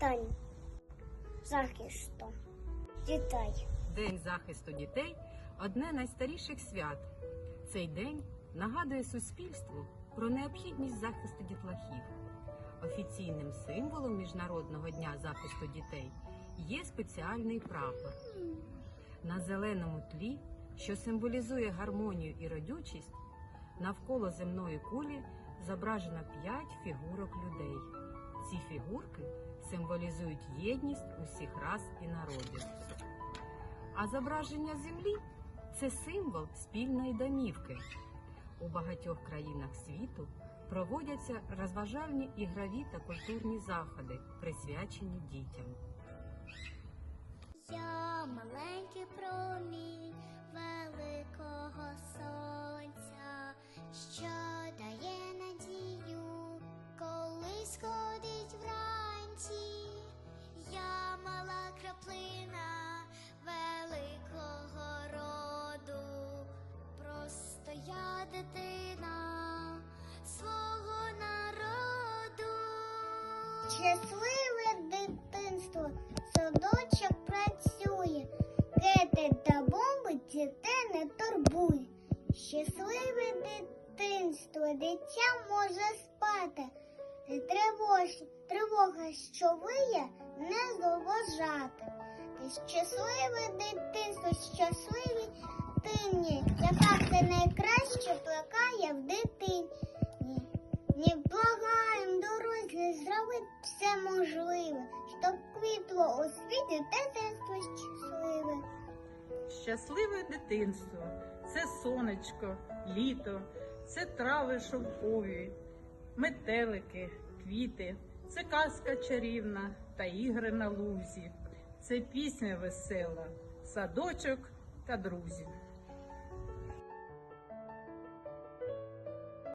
День захисту дітей. День захисту дітей одне найстаріших свят. Цей день нагадує суспільству про необхідність захисту дітлахів. Офіційним символом Міжнародного дня захисту дітей є спеціальний прапор. На зеленому тлі, що символізує гармонію і родючість, навколо земної кулі зображено п'ять фігурок людей. Ці фігурки символізують єдність усіх рас і народів. А зображення землі це символ спільної домівки. У багатьох країнах світу проводяться розважальні ігрові та культурні заходи, присвячені дітям. Я маленький промінь дитина свого народу. Щасливе дитинство, садочок працює, кети та бомби дітей не турбує. Щасливе дитинство, дитя може спати. Тривож, тривога, що виє, не заважати. Ти щасливе дитинство, щасливі тині, плекає в дитині. Не благаєм, дорослі, зробить все можливе, щоб квітло у світі дитинство щасливе. Щасливе дитинство це сонечко, літо, це трави шовкові, метелики, квіти, це казка чарівна та ігри на лузі, це пісня весела, садочок та друзі.